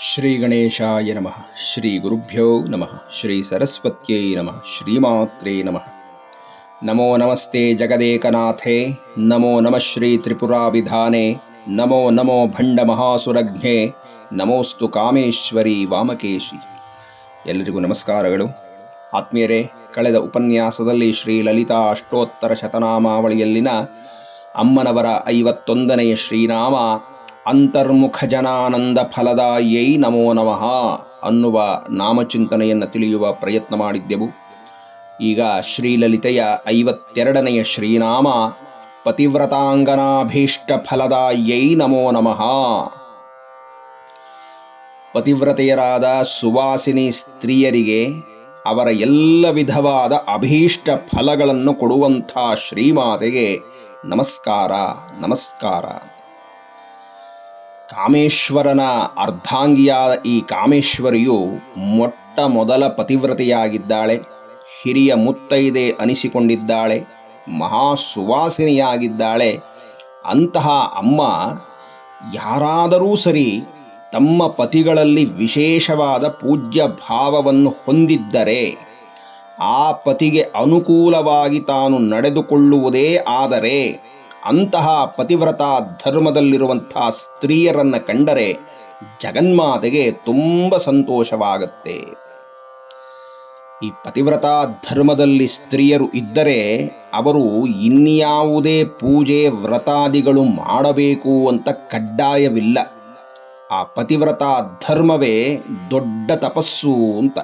ಶ್ರೀ ಗಣೇಶಾಯ ನಮಃ. ಶ್ರೀ ಗುರುಭ್ಯೋ ನಮಃ. ಶ್ರೀ ಸರಸ್ವತ್ಯೈ ನಮಃ. ಶ್ರೀಮಾತ್ರೇ ನಮಃ. ನಮೋ ನಮಸ್ತೆ ಜಗದೇಕನಾಥೇ. ನಮೋ ನಮಃ ಶ್ರೀ ತ್ರಿಪುರಾಭಿಧಾನೆ ನಮೋ ನಮೋ ಭಂಡ ಮಹಾಸುರಜ್ಞೆ. ನಮೋಸ್ತು ಕಾಮೇಶ್ವರಿ ವಾಮಕೇಶಿ. ಎಲ್ಲರಿಗೂ ನಮಸ್ಕಾರಗಳು. ಆತ್ಮೀಯರೇ, ಕಳೆದ ಉಪನ್ಯಾಸದಲ್ಲಿ ಶ್ರೀ ಲಲಿತಾ ಅಷ್ಟೋತ್ತರ ಶತನಾಮಾವಳಿಯಲ್ಲಿನ ಅಮ್ಮನವರ ಐವತ್ತೊಂದನೆಯ ಶ್ರೀನಾಮ ಅಂತರ್ಮುಖ ಜನಾನಂದ ಫಲದಾಯೈ ನಮೋ ನಮಃ ಅನ್ನುವ ನಾಮಚಿಂತನೆಯನ್ನು ತಿಳಿಯುವ ಪ್ರಯತ್ನ ಮಾಡಿದ್ದೆವು. ಈಗ ಶ್ರೀಲಲಿತೆಯ ಐವತ್ತೆರಡನೆಯ ಶ್ರೀನಾಮ ಪತಿವ್ರತಾಂಗನಾಭೀಷ್ಟ ಫಲದಾಯೈ ನಮೋ ನಮಃ. ಪತಿವ್ರತೆಯರಾದ ಸುವಾಸಿನಿ ಸ್ತ್ರೀಯರಿಗೆ ಅವರ ಎಲ್ಲ ವಿಧವಾದ ಅಭೀಷ್ಟ ಫಲಗಳನ್ನು ಕೊಡುವಂಥ ಶ್ರೀಮಾತೆಗೆ ನಮಸ್ಕಾರ ನಮಸ್ಕಾರ. ಕಾಮೇಶ್ವರನ ಅರ್ಧಾಂಗಿಯಾದ ಈ ಕಾಮೇಶ್ವರಿಯು ಮೊಟ್ಟ ಮೊದಲ ಪತಿವ್ರತೆಯಾಗಿದ್ದಾಳೆ. ಹಿರಿಯ ಮುತ್ತೈದೆ ಅನಿಸಿಕೊಂಡಿದ್ದಾಳೆ. ಮಹಾ ಸುವಾಸಿನಿಯಾಗಿದ್ದಾಳೆ. ಅಂತಹ ಅಮ್ಮ ಯಾರಾದರೂ ಸರಿ ತಮ್ಮ ಪತಿಗಳಲ್ಲಿ ವಿಶೇಷವಾದ ಪೂಜ್ಯ ಭಾವವನ್ನು ಹೊಂದಿದ್ದರೆ ಆ ಪತಿಗೆ ಅನುಕೂಲವಾಗಿ ತಾನು ನಡೆದುಕೊಳ್ಳುವುದೇ ಆದರೆ ಅಂತಹ ಪತಿವ್ರತ ಧರ್ಮದಲ್ಲಿರುವಂತಹ ಸ್ತ್ರೀಯರನ್ನು ಕಂಡರೆ ಜಗನ್ಮಾತೆಗೆ ತುಂಬ ಸಂತೋಷವಾಗುತ್ತೆ. ಈ ಪತಿವ್ರತ ಧರ್ಮದಲ್ಲಿ ಸ್ತ್ರೀಯರು ಇದ್ದರೆ ಅವರು ಇನ್ಯಾವುದೇ ಪೂಜೆ ವ್ರತಾದಿಗಳು ಮಾಡಬೇಕು ಅಂತ ಕಡ್ಡಾಯವಿಲ್ಲ. ಆ ಪತಿವ್ರತ ಧರ್ಮವೇ ದೊಡ್ಡ ತಪಸ್ಸು ಅಂತ.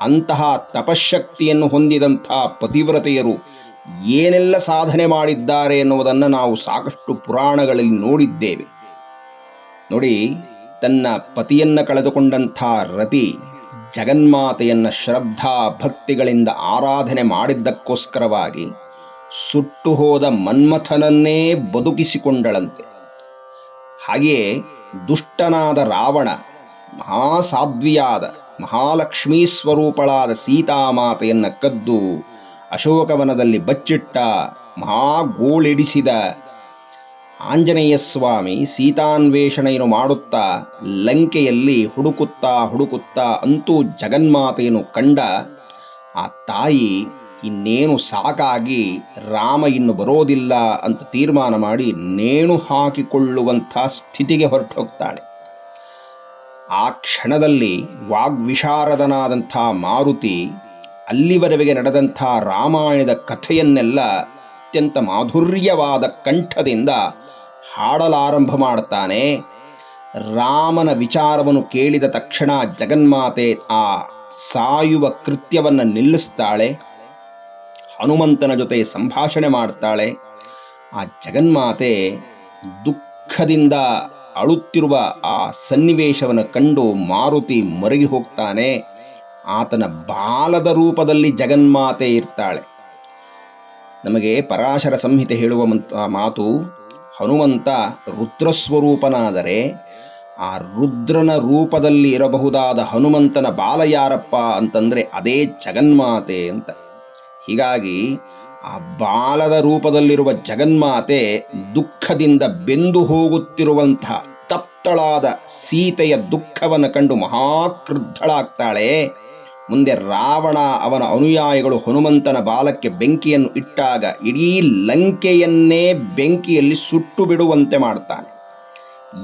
ಅಂತಹ ತಪಶಕ್ತಿಯನ್ನು ಹೊಂದಿದಂಥ ಪತಿವ್ರತೆಯರು ಏನೆಲ್ಲ ಸಾಧನೆ ಮಾಡಿದ್ದಾರೆ ಎನ್ನುವುದನ್ನು ನಾವು ಸಾಕಷ್ಟು ಪುರಾಣಗಳಲ್ಲಿ ನೋಡಿದ್ದೇವೆ. ನೋಡಿ, ತನ್ನ ಪತಿಯನ್ನು ಕಳೆದುಕೊಂಡಂಥ ರತಿ ಜಗನ್ಮಾತೆಯನ್ನು ಶ್ರದ್ಧಾ ಭಕ್ತಿಗಳಿಂದ ಆರಾಧನೆ ಮಾಡಿದ್ದಕ್ಕೋಸ್ಕರವಾಗಿ ಸುಟ್ಟು ಹೋದ ಮನ್ಮಥನನ್ನೇ ಬದುಕಿಸಿಕೊಂಡಳಂತೆ. ಹಾಗೆಯೇ ದುಷ್ಟನಾದ ರಾವಣ, ಮಹಾಸಾಧ್ವಿಯಾದ ಮಹಾಲಕ್ಷ್ಮೀ ಸ್ವರೂಪಳಾದ ಸೀತಾಮಾತೆಯನ್ನು ಕದ್ದು ಅಶೋಕವನದಲ್ಲಿ ಬಚ್ಚಿಟ್ಟ ಮಹಾಗೋಳಿಡಿಸಿದ ಆಂಜನೇಯ ಸ್ವಾಮಿ ಸೀತಾನ್ವೇಷಣೆಯನ್ನು ಮಾಡುತ್ತಾ ಲಂಕೆಯಲ್ಲಿ ಹುಡುಕುತ್ತಾ ಹುಡುಕುತ್ತಾ ಅಂತೂ ಜಗನ್ಮಾತೆಯನ್ನು ಕಂಡ ಆ ತಾಯಿ ಇನ್ನೇನು ಸಾಕಾಗಿ ರಾಮ ಇನ್ನು ಬರೋದಿಲ್ಲ ಅಂತ ತೀರ್ಮಾನ ಮಾಡಿ ನೇಣು ಹಾಕಿಕೊಳ್ಳುವಂಥ ಸ್ಥಿತಿಗೆ ಹೊರಟು ಹೋಗ್ತಾಳೆ ಆ ಕ್ಷಣದಲ್ಲಿ ವಾಗ್ವಿಶಾರದನಾದಂಥ ಮಾರುತಿ ಅಲ್ಲಿವರೆಗೆ ನಡೆದಂಥ ರಾಮಾಯಣದ ಕಥೆಯನ್ನೆಲ್ಲ ಅತ್ಯಂತ ಮಾಧುರ್ಯವಾದ ಕಂಠದಿಂದ ಹಾಡಲಾರಂಭ ಮಾಡ್ತಾನೆ. ರಾಮನ ವಿಚಾರವನ್ನು ಕೇಳಿದ ತಕ್ಷಣ ಜಗನ್ಮಾತೆ ಆ ಸಾಯುವ ಕೃತ್ಯವನ್ನು ನಿಲ್ಲಿಸ್ತಾಳೆ. ಹನುಮಂತನ ಜೊತೆ ಸಂಭಾಷಣೆ ಮಾಡ್ತಾಳೆ. ಆ ಜಗನ್ಮಾತೆ ದುಃಖದಿಂದ ಅಳುತ್ತಿರುವ ಆ ಸನ್ನಿವೇಶವನ್ನು ಕಂಡು ಮಾರುತಿ ಮರಗಿ ಹೋಗ್ತಾನೆ. ಆತನ ಬಾಲದ ರೂಪದಲ್ಲಿ ಜಗನ್ಮಾತೆ ಇರ್ತಾಳೆ. ನಮಗೆ ಪರಾಶರ ಸಂಹಿತೆ ಹೇಳುವ ಮಾತು, ಹನುಮಂತ ರುದ್ರಸ್ವರೂಪನಾದರೆ ಆ ರುದ್ರನ ರೂಪದಲ್ಲಿ ಇರಬಹುದಾದ ಹನುಮಂತನ ಬಾಲ ಯಾರಪ್ಪ ಅಂತಂದರೆ ಅದೇ ಜಗನ್ಮಾತೆ ಅಂತ. ಹೀಗಾಗಿ ಆ ಬಾಲದ ರೂಪದಲ್ಲಿರುವ ಜಗನ್ಮಾತೆ ದುಃಖದಿಂದ ಬೆಂದು ಹೋಗುತ್ತಿರುವಂತಹ ತಪ್ತಳಾದ ಸೀತೆಯ ದುಃಖವನ್ನು ಕಂಡು ಮಹಾಕೃದ್ಧಳಾಗ್ತಾಳೆ ಮುಂದೆ ರಾವಣ ಅವನ ಅನುಯಾಯಿಗಳು ಹನುಮಂತನ ಬಾಲಕ್ಕೆ ಬೆಂಕಿಯನ್ನು ಇಟ್ಟಾಗ ಇಡೀ ಲಂಕೆಯನ್ನೇ ಬೆಂಕಿಯಲ್ಲಿ ಸುಟ್ಟು ಬಿಡುವಂತೆ ಮಾಡ್ತಾನೆ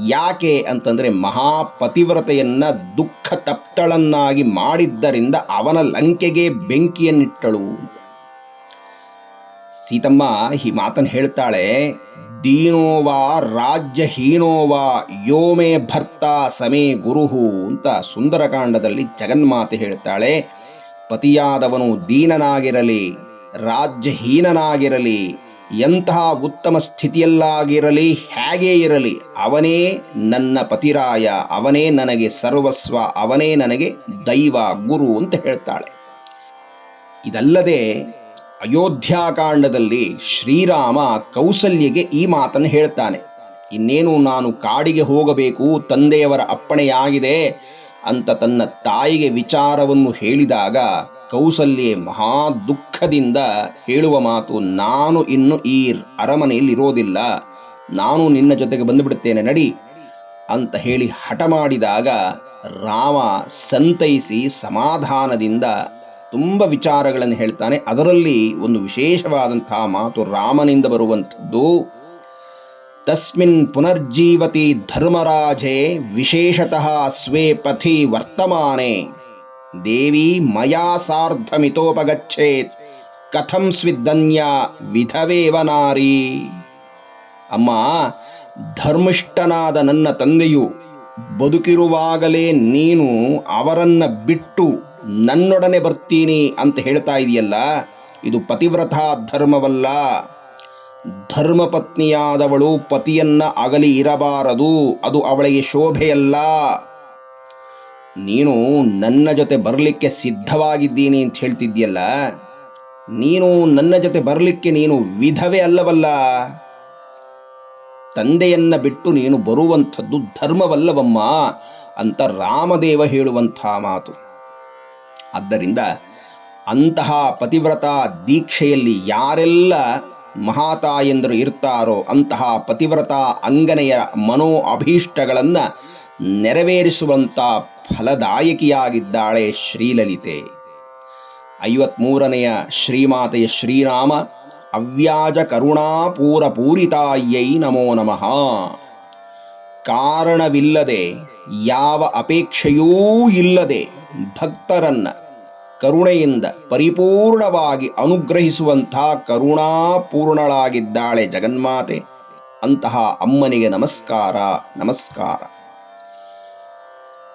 ಯಾಕೆ ಅಂತಂದರೆ ಮಹಾಪತಿವ್ರತೆಯನ್ನು ದುಃಖ ತಪ್ತಳನ್ನಾಗಿ ಮಾಡಿದ್ದರಿಂದ ಅವನ ಲಂಕೆಗೆ ಬೆಂಕಿಯನ್ನಿಟ್ಟಳು ಸೀತಮ್ಮ ಈ ಮಾತನ್ನು ಹೇಳ್ತಾಳೆ ದೀನೋವಾ, ರಾಜ್ಯಹೀನೋವಾ, ಯೋಮೇ ಭರ್ತ ಸಮೇ ಗುರುಹು ಅಂತ ಸುಂದರಕಾಂಡದಲ್ಲಿ ಜಗನ್ಮಾತೆ ಹೇಳ್ತಾಳೆ ಪತಿಯಾದವನು ದೀನನಾಗಿರಲಿ, ರಾಜ್ಯಹೀನನಾಗಿರಲಿ, ಎಂತಹ ಉತ್ತಮ ಸ್ಥಿತಿಯಲ್ಲಾಗಿರಲಿ, ಹೇಗೇ ಇರಲಿ, ಅವನೇ ನನ್ನ ಪತಿರಾಯ, ಅವನೇ ನನಗೆ ಸರ್ವಸ್ವ, ಅವನೇ ನನಗೆ ದೈವ, ಗುರು ಅಂತ ಹೇಳ್ತಾಳೆ. ಇದಲ್ಲದೆ ಅಯೋಧ್ಯಾಕಾಂಡದಲ್ಲಿ ಶ್ರೀರಾಮ ಕೌಸಲ್ಯಗೆ ಈ ಮಾತನ್ನು ಹೇಳ್ತಾನೆ. ಇನ್ನೇನು ನಾನು ಕಾಡಿಗೆ ಹೋಗಬೇಕು, ತಂದೆಯವರ ಅಪ್ಪಣೆಯಾಗಿದೆ ಅಂತ ತನ್ನ ತಾಯಿಗೆ ವಿಚಾರವನ್ನು ಹೇಳಿದಾಗ ಕೌಸಲ್ಯೆ ಮಹಾ ದುಃಖದಿಂದ ಹೇಳುವ ಮಾತು, ನಾನು ಇನ್ನು ಈ ಅರಮನೆಯಲ್ಲಿ ಇರೋದಿಲ್ಲ, ನಾನು ನಿನ್ನ ಜೊತೆಗೆ ಬಂದುಬಿಡುತ್ತೇನೆ, ನಡಿ ಅಂತ ಹೇಳಿ ಹಠ ಮಾಡಿದಾಗ ರಾಮ ಸಂತೈಸಿ ಸಮಾಧಾನದಿಂದ ತುಂಬ ವಿಚಾರಗಳನ್ನು ಹೇಳ್ತಾನೆ. ಅದರಲ್ಲಿ ಒಂದು ವಿಶೇಷವಾದಂತಹ ಮಾತು ರಾಮನಿಂದ ಬರುವಂಥದ್ದು, ತಸ್ಮಿನ್ ಪುನರ್ಜೀವತಿ ಧರ್ಮರಾಜೇ ವಿಶೇಷತಃ ಸ್ವೇ ಪಥಿ ವರ್ತಮಾನೆ, ದೇವಿ ಮಯಾ ಸಾರ್ಧಮಿತೋಪಗಚ್ಚೇತ್ ಕಥಂ ಸ್ವಿದ್ದನ್ಯ ವಿಧವೇವ ನಾರಿ. ಅಮ್ಮ, ಧರ್ಮಿಷ್ಠನಾದ ನನ್ನ ತಂದೆಯು ಬದುಕಿರುವಾಗಲೇ ನೀನು ಅವರನ್ನು ಬಿಟ್ಟು ನನ್ನೊಡನೆ ಬರ್ತೀನಿ ಅಂತ ಹೇಳ್ತಾ ಇದೆಯಲ್ಲ, ಇದು ಪತಿವ್ರತ ಧರ್ಮವಲ್ಲ. ಧರ್ಮಪತ್ನಿಯಾದವಳು ಪತಿಯನ್ನ ಅಗಲಿ ಇರಬಾರದು, ಅದು ಅವಳಿಗೆ ಶೋಭೆಯಲ್ಲ. ನೀನು ನನ್ನ ಜೊತೆ ಬರಲಿಕ್ಕೆ ಸಿದ್ಧವಾಗಿದ್ದೀನಿ ಅಂತ ಹೇಳ್ತಿದ್ದೀಯಲ್ಲ, ನೀನು ನನ್ನ ಜೊತೆ ಬರಲಿಕ್ಕೆ ನೀನು ವಿಧವೇ ಅಲ್ಲವಲ್ಲ. ತಂದೆಯನ್ನ ಬಿಟ್ಟು ನೀನು ಬರುವಂಥದ್ದು ಧರ್ಮವಲ್ಲವಮ್ಮ ಅಂತ ರಾಮದೇವ ಹೇಳುವಂಥ ಮಾತು. ಆದ್ದರಿಂದ ಅಂತಹ ಪತಿವ್ರತ ದೀಕ್ಷೆಯಲ್ಲಿ ಯಾರೆಲ್ಲ ಮಹಾತಾಯಂದರು ಇರ್ತಾರೋ ಅಂತಹ ಪತಿವ್ರತ ಅಂಗನೆಯ ಮನೋ ಅಭೀಷ್ಟಗಳನ್ನು ನೆರವೇರಿಸುವಂಥ ಫಲದಾಯಕಿಯಾಗಿದ್ದಾಳೆ ಶ್ರೀಲಲಿತೆ. ಐವತ್ಮೂರನೆಯ ಶ್ರೀಮಾತೆಯ ಶ್ರೀರಾಮ, ಅವ್ಯಾಜ ಕರುಣಾಪೂರ ಪೂರಿತಾಯೈ ನಮೋ ನಮಃ. ಕಾರಣವಿಲ್ಲದೆ, ಯಾವ ಅಪೇಕ್ಷೆಯೂ ಇಲ್ಲದೆ ಭಕ್ತರನ್ನ ಕರುಣೆಯಿಂದ ಪರಿಪೂರ್ಣವಾಗಿ ಅನುಗ್ರಹಿಸುವಂಥ ಕರುಣಾಪೂರ್ಣಳಾಗಿದ್ದಾಳೆ ಜಗನ್ಮಾತೆ. ಅಂತಹ ಅಮ್ಮನಿಗೆ ನಮಸ್ಕಾರ ನಮಸ್ಕಾರ.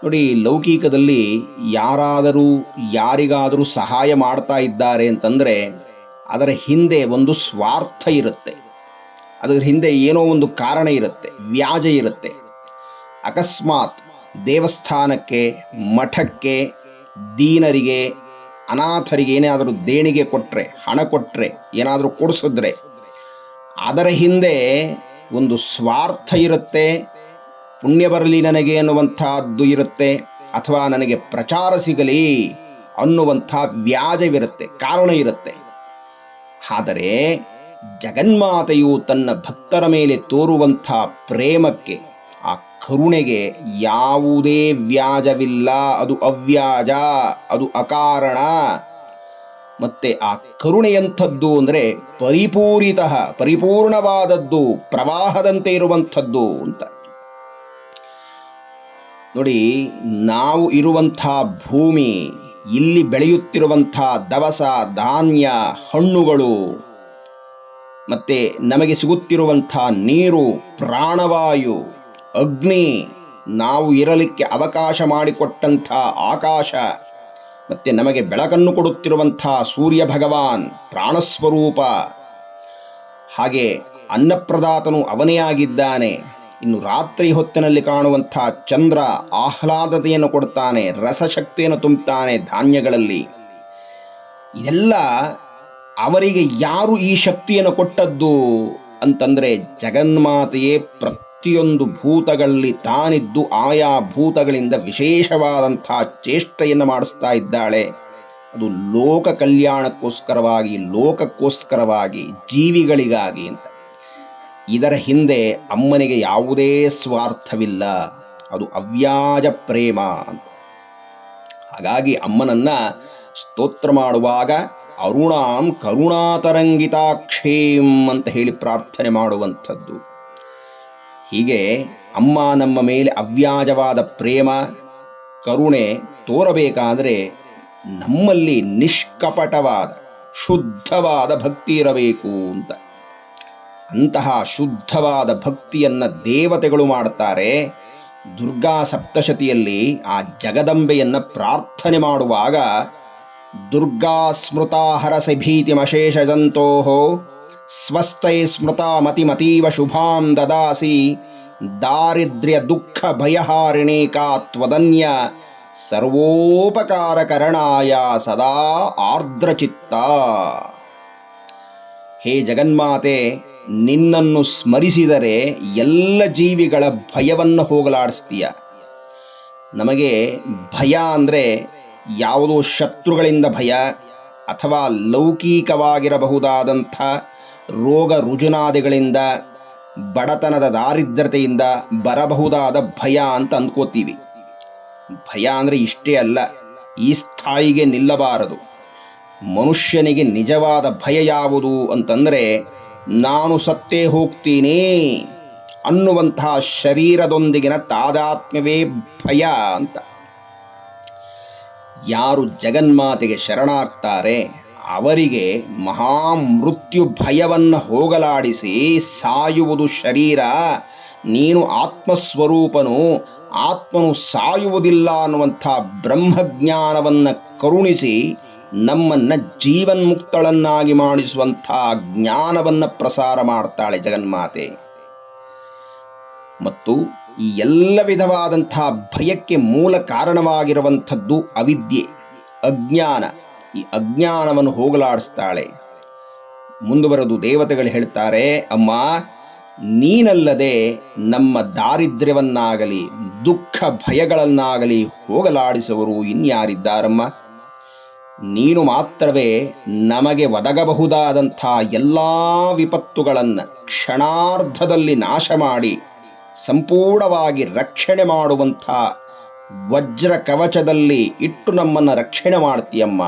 ನೋಡಿ, ಲೌಕಿಕದಲ್ಲಿ ಯಾರಾದರೂ, ಯಾರಿಗಾದರೂ ಸಹಾಯ ಮಾಡ್ತಾ ಇದ್ದಾರೆ ಅಂತಂದರೆ, ಅದರ ಹಿಂದೆ ಒಂದು ಸ್ವಾರ್ಥ ಇರುತ್ತೆ. ಅದರ ಹಿಂದೆ ಏನೋ ಒಂದು ಕಾರಣ ಇರುತ್ತೆ, ವ್ಯಾಜ ಇರುತ್ತೆ. ಅಕಸ್ಮಾತ್ ದೇವಸ್ಥಾನಕ್ಕೆ, ಮಠಕ್ಕೆ, ದೀನರಿಗೆ ಅನಾಥರಿಗೆ ಏನಾದರೂ ದೇಣಿಗೆ ಕೊಟ್ಟರೆ ಹಣ ಕೊಟ್ಟರೆ ಏನಾದರೂ ಕೊಡಿಸಿದ್ರೆ, ಅದರ ಹಿಂದೆ ಒಂದು ಸ್ವಾರ್ಥ ಇರುತ್ತೆ, ಪುಣ್ಯ ಬರಲಿ ನನಗೆ ಅನ್ನುವಂಥದ್ದು ಇರುತ್ತೆ, ಅಥವಾ ನನಗೆ ಪ್ರಚಾರ ಸಿಗಲಿ ಅನ್ನುವಂಥ ವ್ಯಾಜವಿರುತ್ತೆ, ಕಾರಣ ಇರುತ್ತೆ. ಆದರೆ ಜಗನ್ಮಾತೆಯು ತನ್ನ ಭಕ್ತರ ಮೇಲೆ ತೋರುವಂಥ ಪ್ರೇಮಕ್ಕೆ ಕರುಣೆಗೆ ಯಾವುದೇ ವ್ಯಾಜವಿಲ್ಲ. ಅದು ಅವ್ಯಾಜ, ಅದು ಅಕಾರಣ. ಮತ್ತೆ ಆ ಕರುಣೆಯಂಥದ್ದು ಅಂದರೆ ಪರಿಪೂರಿತ, ಪರಿಪೂರ್ಣವಾದದ್ದು, ಪ್ರವಾಹದಂತೆ ಇರುವಂಥದ್ದು ಅಂತ. ನೋಡಿ, ನಾವು ಇರುವಂಥ ಭೂಮಿ, ಇಲ್ಲಿ ಬೆಳೆಯುತ್ತಿರುವಂಥ ದವಸ, ಧಾನ್ಯ, ಹಣ್ಣುಗಳು, ಮತ್ತೆ ನಮಗೆ ಸಿಗುತ್ತಿರುವಂಥ ನೀರು, ಪ್ರಾಣವಾಯು ಅಗ್ನಿ ನಾವು ಇರಲಿಕ್ಕೆ ಅವಕಾಶ ಮಾಡಿಕೊಟ್ಟಂಥ ಆಕಾಶ ಮತ್ತೆ ನಮಗೆ ಬೆಳಕನ್ನು ಕೊಡುತ್ತಿರುವಂಥ ಸೂರ್ಯ ಭಗವಾನ್ ಪ್ರಾಣಸ್ವರೂಪ. ಹಾಗೆ ಅನ್ನಪ್ರದಾತನು ಅವನೇ ಆಗಿದ್ದಾನೆ. ಇನ್ನು ರಾತ್ರಿ ಹೊತ್ತಿನಲ್ಲಿ ಕಾಣುವಂಥ ಚಂದ್ರ ಆಹ್ಲಾದತೆಯನ್ನು ಕೊಡ್ತಾನೆ, ರಸಶಕ್ತಿಯನ್ನು ತುಂಬುತ್ತಾನೆ ಧಾನ್ಯಗಳಲ್ಲಿ. ಇದೆಲ್ಲ ಅವರಿಗೆ ಯಾರು ಈ ಶಕ್ತಿಯನ್ನು ಕೊಟ್ಟದ್ದು ಅಂತಂದರೆ ಜಗನ್ಮಾತೆಯೇ ಪ್ರತಿಯೊಂದು ಭೂತಗಳಲ್ಲಿ ತಾನಿದ್ದು ಆಯಾ ಭೂತಗಳಿಂದ ವಿಶೇಷವಾದಂಥ ಚೇಷ್ಟೆಯನ್ನು ಮಾಡಿಸ್ತಾ ಇದ್ದಾಳೆ. ಅದು ಲೋಕ ಕಲ್ಯಾಣಕ್ಕೋಸ್ಕರವಾಗಿ, ಲೋಕಕ್ಕೋಸ್ಕರವಾಗಿ, ಜೀವಿಗಳಿಗಾಗಿ ಅಂತ. ಇದರ ಹಿಂದೆ ಅಮ್ಮನಿಗೆ ಯಾವುದೇ ಸ್ವಾರ್ಥವಿಲ್ಲ. ಅದು ಅವ್ಯಾಜ ಪ್ರೇಮ ಅಂತ. ಹಾಗಾಗಿ ಅಮ್ಮನನ್ನ ಸ್ತೋತ್ರ ಮಾಡುವಾಗ, ಅರುಣಾಂ ಕರುಣಾತರಂಗಿತಾಕ್ಷೇಂ ಅಂತ ಹೇಳಿ ಪ್ರಾರ್ಥನೆ ಮಾಡುವಂಥದ್ದು. ಹೀಗೆ ಅಮ್ಮ ನಮ್ಮ ಮೇಲೆ ಅವ್ಯಾಜವಾದ ಪ್ರೇಮ, ಕರುಣೆ ತೋರಬೇಕಾದರೆ ನಮ್ಮಲ್ಲಿ ನಿಷ್ಕಪಟವಾದ, ಶುದ್ಧವಾದ ಭಕ್ತಿ ಇರಬೇಕು ಅಂತ. ಅಂತಹ ಶುದ್ಧವಾದ ಭಕ್ತಿಯನ್ನು ದೇವತೆಗಳು ಮಾಡ್ತಾರೆ ದುರ್ಗಾ ಸಪ್ತಶತಿಯಲ್ಲಿ ಆ ಜಗದಂಬೆಯನ್ನು ಪ್ರಾರ್ಥನೆ ಮಾಡುವಾಗ, ದುರ್ಗಾ ಸ್ಮೃತಾ ಹರಸಿ ಭೀತಿಮಶೇಷಜಂತೋ ಸ್ವಸ್ಥೈ ಸ್ಮೃತಾ ಮತಿಮತೀವ ಶುಭಾಂ ದದಾಸಿ. ದಾರಿದ್ರ್ಯ ದುಃಖ ಭಯಹಾರಿಣಿ ಕಾ ತ್ವದನ್ಯ ಸರ್ವೋಪಕಾರಕರಣಾಯ ಸದಾ ಆರ್ದ್ರಚಿತ್ತ. ಹೇ ಜಗನ್ಮಾತೆ, ನಿನ್ನನ್ನು ಸ್ಮರಿಸಿದರೆ ಎಲ್ಲ ಜೀವಿಗಳ ಭಯವನ್ನು ಹೋಗಲಾಡಿಸ್ತೀಯ. ನಮಗೆ ಭಯ ಅಂದರೆ ಯಾವುದೋ ಶತ್ರುಗಳಿಂದ ಭಯ ಅಥವಾ ಲೌಕಿಕವಾಗಿರಬಹುದಾದಂಥ ರೋಗ ರುಜುನಾದಿಗಳಿಂದ, ಬಡತನದ ದಾರಿದ್ರತೆಯಿಂದ ಬರಬಹುದಾದ ಭಯ ಅಂತ ಅಂದ್ಕೋತೀವಿ. ಭಯ ಅಂದರೆ ಇಷ್ಟೇ ಅಲ್ಲ, ಈ ಸ್ಥಾಯಿಗೆ ನಿಲ್ಲಬಾರದು. ಮನುಷ್ಯನಿಗೆ ನಿಜವಾದ ಭಯ ಯಾವುದು ಅಂತಂದರೆ, ನಾನು ಸತ್ತೇ ಹೋಗ್ತೀನಿ ಅನ್ನುವಂತಹ ಶರೀರದೊಂದಿಗಿನ ತಾದಾತ್ಮ್ಯವೇ ಭಯ ಅಂತ. ಯಾರು ಜಗನ್ಮಾತೆಗೆ ಶರಣಾಗ್ತಾರೆ ಅವರಿಗೆ ಮಹಾಮೃತ್ಯು ಭಯವನ್ನು ಹೋಗಲಾಡಿಸಿ ಸಾಯುವುದು ಶರೀರ, ನೀನು ಆತ್ಮಸ್ವರೂಪನು, ಆತ್ಮನು ಸಾಯುವುದಿಲ್ಲ ಅನ್ನುವಂಥ ಬ್ರಹ್ಮಜ್ಞಾನವನ್ನು ಕರುಣಿಸಿ ನಮ್ಮನ್ನು ಜೀವನ್ಮುಕ್ತಳನ್ನಾಗಿ ಮಾಡಿಸುವಂಥ ಜ್ಞಾನವನ್ನು ಪ್ರಸಾರ ಮಾಡ್ತಾಳೆ ಜಗನ್ಮಾತೆ. ಮತ್ತು ಈ ಎಲ್ಲ ವಿಧವಾದಂಥ ಭಯಕ್ಕೆ ಮೂಲ ಕಾರಣವಾಗಿರುವಂಥದ್ದು ಅವಿದ್ಯೆ, ಅಜ್ಞಾನ. ಈ ಅಜ್ಞಾನವನ್ನು ಹೋಗಲಾಡಿಸ್ತಾಳೆ. ಮುಂದುವರೆದು ದೇವತೆಗಳು ಹೇಳ್ತಾರೆ, ಅಮ್ಮ, ನೀನಲ್ಲದೆ ನಮ್ಮ ದಾರಿದ್ರ್ಯವನ್ನಾಗಲಿ, ದುಃಖ ಭಯಗಳನ್ನಾಗಲಿ ಹೋಗಲಾಡಿಸುವರು ಇನ್ಯಾರಿದ್ದಾರಮ್ಮ? ನೀನು ಮಾತ್ರವೇ ನಮಗೆ ಒದಗಬಹುದಾದಂಥ ಎಲ್ಲ ವಿಪತ್ತುಗಳನ್ನು ಕ್ಷಣಾರ್ಧದಲ್ಲಿ ನಾಶ ಮಾಡಿ ಸಂಪೂರ್ಣವಾಗಿ ರಕ್ಷಣೆ ಮಾಡುವಂಥ ವಜ್ರ ಕವಚದಲ್ಲಿ ಇಟ್ಟು ನಮ್ಮನ್ನು ರಕ್ಷಣೆ ಮಾಡ್ತೀಯಮ್ಮ.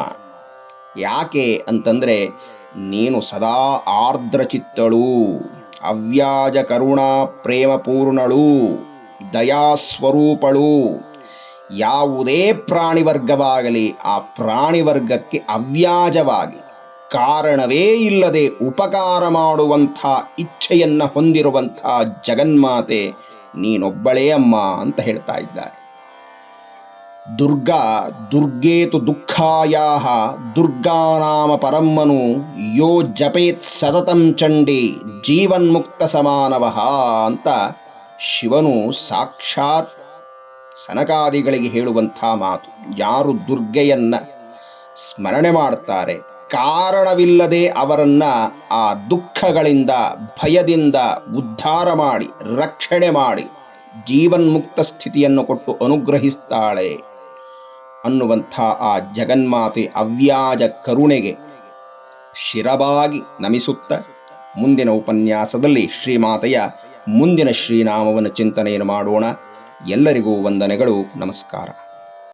ಯಾಕೆ ಅಂತಂದರೆ ನೀನು ಸದಾ ಆರ್ದ್ರಚಿತ್ತಳು, ಅವ್ಯಾಜ ಕರುಣಾ ಪ್ರೇಮಪೂರ್ಣಳು, ದಯಾಸ್ವರೂಪಳು. ಯಾವುದೇ ಪ್ರಾಣಿವರ್ಗವಾಗಲಿ ಆ ಪ್ರಾಣಿವರ್ಗಕ್ಕೆ ಅವ್ಯಾಜವಾಗಿ ಕಾರಣವೇ ಇಲ್ಲದೆ ಉಪಕಾರ ಮಾಡುವಂಥ ಇಚ್ಛೆಯನ್ನು ಹೊಂದಿರುವಂಥ ಜಗನ್ಮಾತೆ ನೀನೊಬ್ಬಳೇ ಅಮ್ಮ ಅಂತ ಹೇಳ್ತಾ ಇದ್ದಾರೆ. ದುರ್ಗಾ ದುರ್ಗೇತು ದುಃಖಾಯಾ ದುರ್ಗಾನಾಮ ಪರಮ್ಮನು ಯೋ ಜಪೇತ್ ಸತತಂ ಚಂಡಿ ಜೀವನ್ಮುಕ್ತ ಸಮಾನವ ಅಂತ ಶಿವನು ಸಾಕ್ಷಾತ್ ಸನಕಾದಿಗಳಿಗೆ ಹೇಳುವಂಥ ಮಾತು. ಯಾರು ದುರ್ಗೆಯನ್ನ ಸ್ಮರಣೆ ಮಾಡ್ತಾರೆ, ಕಾರಣವಿಲ್ಲದೆ ಅವರನ್ನು ಆ ದುಃಖಗಳಿಂದ, ಭಯದಿಂದ ಉದ್ಧಾರ ಮಾಡಿ, ರಕ್ಷಣೆ ಮಾಡಿ ಜೀವನ್ಮುಕ್ತ ಸ್ಥಿತಿಯನ್ನು ಕೊಟ್ಟು ಅನುಗ್ರಹಿಸ್ತಾಳೆ. ಅನ್ನುವಂಥ ಆ ಜಗನ್ಮಾತೆ ಅವ್ಯಾಜ ಕರುಣೆಗೆ ಶಿರಬಾಗಿ ನಮಿಸುತ್ತ ಮುಂದಿನ ಉಪನ್ಯಾಸದಲ್ಲಿ ಶ್ರೀಮಾತೆಯ ಮುಂದಿನ ಶ್ರೀನಾಮವನ್ನು ಚಿಂತನೆಯನ್ನು ಮಾಡೋಣ. ಎಲ್ಲರಿಗೂ ವಂದನೆಗಳು, ನಮಸ್ಕಾರ.